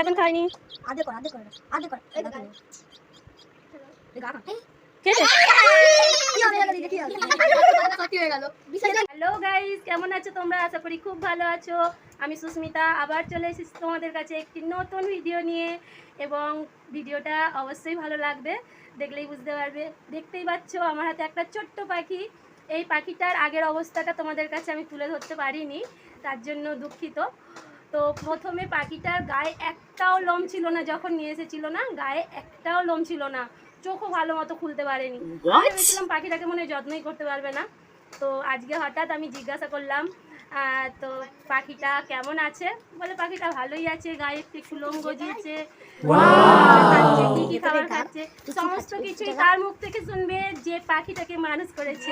এখন খাইনি আদে কর আদে কর আদে কর। হয়ে হ্যালো গাইস কেমন আছো তোমরা? আশা করি খুব ভালো আছো। আমি সুস্মিতা আবার চলে এসেছি তোমাদের কাছে একটি নতুন ভিডিও নিয়ে। এবং ভিডিওটা অবশ্যই ভালো লাগবে দেখলেই বুঝতে পারবে। দেখতেই পাচ্ছ আমার হাতে একটা ছোট্ট পাখি। এই পাখিটার আগের অবস্থাটা তোমাদের কাছে আমি তুলে ধরতে পারিনি তার জন্য দুঃখিত। তো প্রথমে পাখিটার গায়ে একটাও লোম ছিল না যখন নিয়ে এসেছিল না গায়ে একটাও লোম ছিল না। চোখও ভালো মতো খুলতে পারেনি। আমি ভেবেছিলাম পাখিটাকে মনে হয় যত্নই করতে পারবে না। তো আজকে হঠাৎ আমি জিজ্ঞাসা করলাম তো পাখিটা কেমন আছে? বলে পাখিটা ভালোই আছে গায়ে একটু একটু লোম গজিয়েছে। কি কি খাবার খাচ্ছে সমস্ত কিছুই তার মুখ থেকে শুনবে যে পাখিটাকে মানুষ করেছে।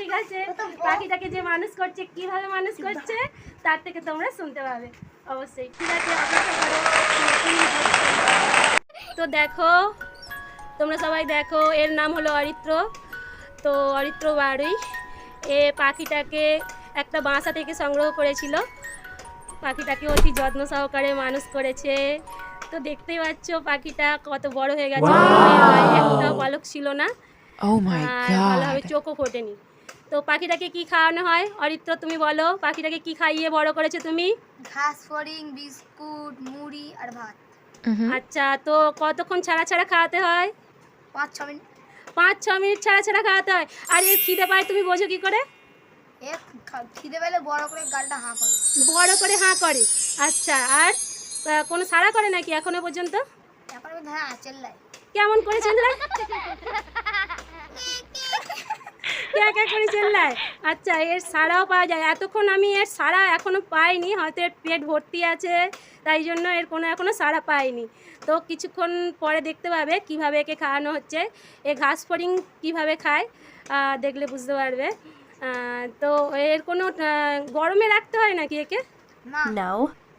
ঠিক আছে? পাখিটাকে যে মানুষ করছে কীভাবে মানুষ করছে তার থেকে তোমরা শুনতে পাবে। অবশ্যই। ঠিক আছে তো দেখো তোমরা সবাই দেখো এর নাম হলো অরিত্র। তো অরিত্র বাড়ি এ পাখিটাকে একটা বাসা থেকে সংগ্রহ করেছিল। পাখিটাকে অতি যত্ন সহকারে মানুষ করেছে। তো দেখতেই পাচ্ছ পাখিটা কত বড় হয়ে গেছে। একটা পালক ছিল না। Oh আর ভালোভাবে চোখও ফোটেনি। তো পাখিটাকে কি খাওয়ানো হয়? অরিত্র তুমি বলো পাখিটাকে কি খাইয়ে বড় করেছ তুমি? ঘাস ফড়িং বিস্কুট মুড়ি আর ভাত. আচ্ছা তো কতক্ষণ ছাড়া ছাড়া খাওয়াতে হয়? পাঁচ ছ মিনিট। পাঁচ ছ মিনিট ছাড়া ছাড়া খাওয়াতে হয়? আর এর খিদে পায় তুমি বোঝো কি করে? খিদে পেলে বড় করে গালটা হাঁ করে। বড় করে হাঁ করে। আচ্ছা আর কোনো সাড়া করে নাকি এখনও পর্যন্ত? এখন হ্যাঁ চেল্লাই কেমন করে চেল্লায় কে কে চেল্লায় আচ্ছা এর সাড়াও পাওয়া যায়। এতক্ষণ আমি এর সাড়া এখনও পাইনি হয়তো এর পেট ভর্তি আছে তাই জন্য এর কোনো এখনও সাড়া পাইনি। তো কিছুক্ষণ পরে দেখতে পাবে কীভাবে একে খাওয়ানো হচ্ছে। এ ঘাস ফড়িং কীভাবে খায় দেখলে বুঝতে পারবে। তো এর কোনো গরমে রাখতে হয় নাকি একে? না।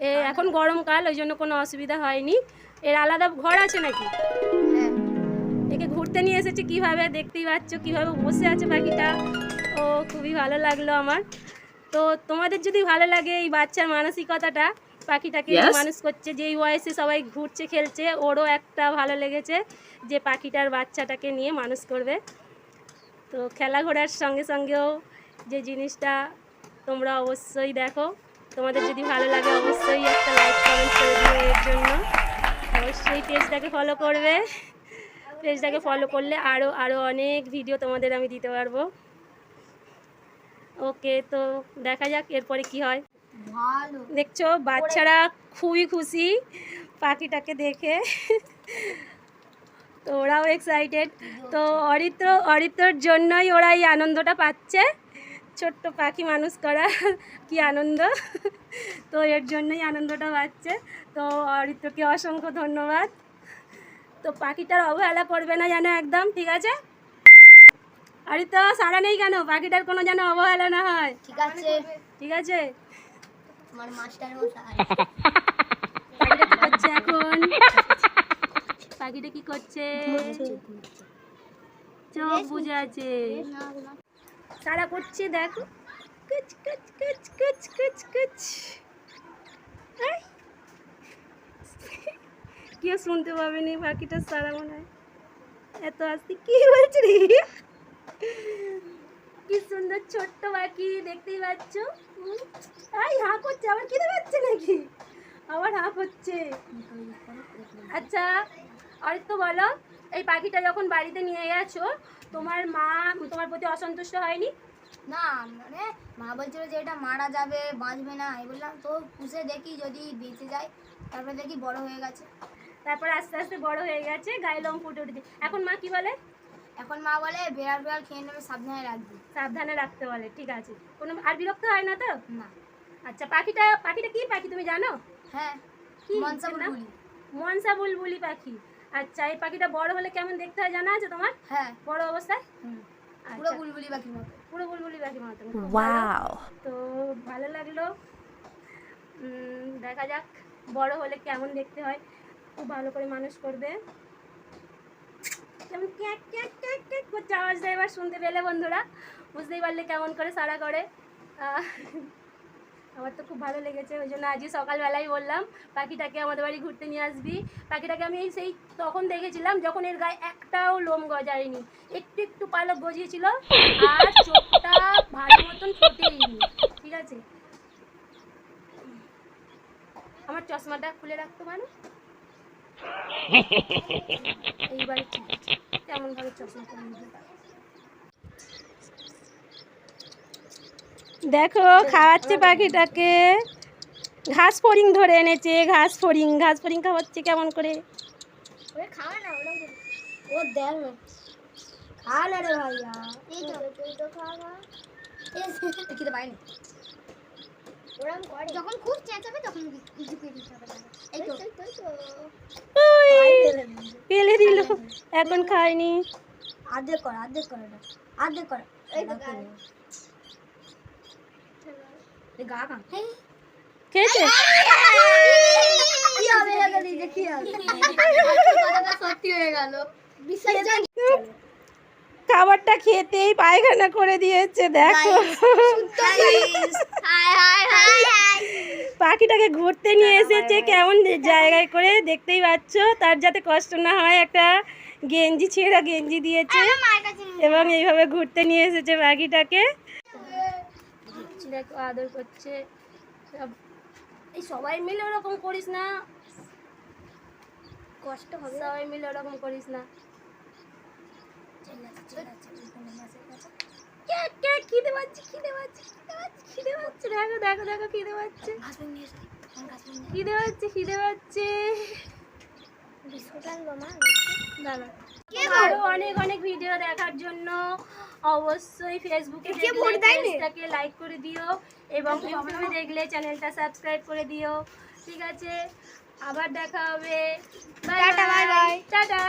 এ এখন গরমকাল ওই জন্য কোনো অসুবিধা হয়নি। এর আলাদা ঘর আছে নাকি? একে ঘুরতে নিয়ে এসেছে কীভাবে দেখতেই পাচ্ছ কীভাবে বসে আছে পাখিটা ও খুবই ভালো লাগল আমার। তো তোমাদের যদি ভালো লাগে এই বাচ্চার মানসিকতাটা পাখিটাকে মানুষ করছে যেই বয়সে সবাই ঘুরছে খেলছে ওরও একটা ভালো লেগেছে যে পাখিটার বাচ্চাটাকে নিয়ে মানুষ করবে। তো খেলা ঘোরার সঙ্গে সঙ্গেও যে জিনিসটা তোমরা অবশ্যই দেখো। তোমাদের যদি ভালো লাগে অবশ্যই একটা লাইক কমেন্ট করে দিও এর জন্য। অবশ্যই পেজটাকে ফলো করবে। পেজটাকে ফলো করলে আরও আরও অনেক ভিডিও তোমাদের আমি দিতে পারব। ওকে তো দেখা যাক এরপরে কি হয়। দেখছ বাচ্চারা খুবই খুশি পাখিটাকে দেখে। তো ওরাও এক্সাইটেড তো অরিত্র অরিত্রর জন্যই ওরা এই আনন্দটা পাচ্ছে। ছোট্ট পাখি মানুষ করা কি আনন্দ। তো এর জন্যই আনন্দটা পাচ্ছে। তো অরিত্রকে অসংখ্য ধন্যবাদ। তো পাখিটার অবহেলা করবে না যেন একদম ঠিক আছে? আরে তো সারা নেই কেন? পাখিটার কোনো যেন অবহেলা না হয়। ঠিক আছে। ঠিক আছে? তোমার মাস্টার মশাই। পাখিটা কি করছে এখন? পাখিটা কি করছে? চোখ বুঝে আছে। সারা করছে দেখো। কুচ কুচ কুচ কুচ কুচ কুচ। এই। কেউ শুনতে পাবে নি পাখিটা সারা মনে হয়। এত আসতে কি বলছে রে? কি সুন্দর ছোট্ট পাখি দেখতেই পাচ্ছ। এই হা করছে আবার খিদে পাচ্ছে নাকি? আবার হা করছে আচ্ছা অরিত্র বলো, এই পাখিটা যখন বাড়িতে নিয়ে গেছো, তোমার মা, তোমার প্রতি অসন্তুষ্ট হয়নি? না মানে মা বলছিল যে এটা মারা যাবে, বাঁচবে না, আমি বললাম, তো পুষে দেখি যদি বেঁচে যায়, তারপরে দেখি বড় হয়ে গেছে। তারপর আস্তে আস্তে বড় হয়ে গেছে গায়ে লোম ফুটে উঠেছে। এখন মা কি বলে? এখন মা বলে বেড়াল বেড়াল খেয়ে নেবে সাবধানে রাখবি। সাবধানে রাখতে বলে ঠিক আছে। কোনো আর বিরক্ত হয় না তো? না। আচ্ছা পাখিটা পাখিটা কি পাখি তুমি জানো? হ্যাঁ কি? মনসা বুলবুলি। মনসা বুলবুলি পাখি। আচ্ছা এই পাখিটা বড় হলে কেমন দেখতে হয় জানা আছে তোমার? হ্যাঁ। বড় অবস্থায়? হুম। পুরো আচ্ছা, বুলবুলি পাখির মতো। পুরো বুলবুলি পাখি মতো। Wow. তো ভালো লাগল। দেখা যাক বড় হলে কেমন দেখতে হয়। খুব ভালো করে মানুষ করবে। কেমন ক্যাক ক্যাক করছে আওয়াজটা এবার শুনতে পেলে বন্ধুরা। বুঝতেই পারলে কেমন করে সারা করে। আমার তো খুব ভালো লেগেছে, ওই জন্য আজকে সকালবেলায় বললাম, পাখিটাকে আমাদের বাড়ি ঘুরতে নিয়ে আসবি। পাখিটাকে আমি সেই তখন দেখেছিলাম যখন এর গায়ে একটাও লোম গজায়নি। একটু একটু পালক গজিয়েছিল, আর চোখটা ভালো মতন ফোটেইনি ঠিক আছে? আমার চশমাটা খুলে রাখতো পারো এইবারে তেমন ভাবে চশমা করে নিতে দেখো খাওয়াচ্ছে পাখিটাকে। ঘাস ফড়িং ধরে এনেছে ঘাস ফড়িং। ঘাস ফড়িং খাওয়াচ্ছে কেমন করে? যখন খুব চেঁচাবে তখন। এই তো। ফেলে দিল এখন খায়নি আর্ধেক কর আর্ধেক কর আর্ধেক কর খেয়েছে হয়ে খাবারটা খেতেই পায়খানা করে দিয়েছে দেখো পাখিটাকে ঘুরতে নিয়ে এসেছে কেমন জায়গায় করে দেখতেই পাচ্ছ তার যাতে কষ্ট না হয় একটা গেঞ্জি ছেঁড়া গেঞ্জি দিয়েছে এবং এইভাবে ঘুরতে নিয়ে এসেছে পাখিটাকে। দেখো আদর করছে। সব- এই সবাই মিলে ওরকম করিস না। কষ্ট হবে। সবাই মিলে ওরকম করিস না। খিদে পাচ্ছে খিদে পাচ্ছে খিদে পাচ্ছে খিদে পাচ্ছে। দেখো দেখো দেখো খিদে পাচ্ছে। খিদে পাচ্ছে খিদে পাচ্ছে। আরও অনেক অনেক ভিডিও দেখার জন্য অবশ্যই ফেসবুকে পেজটাকে লাইক করে দিও এবং ইউটিউবে দেখলে চ্যানেলটা সাবস্ক্রাইব করে দিও। ঠিক আছে? আবার দেখা হবে। টাটা।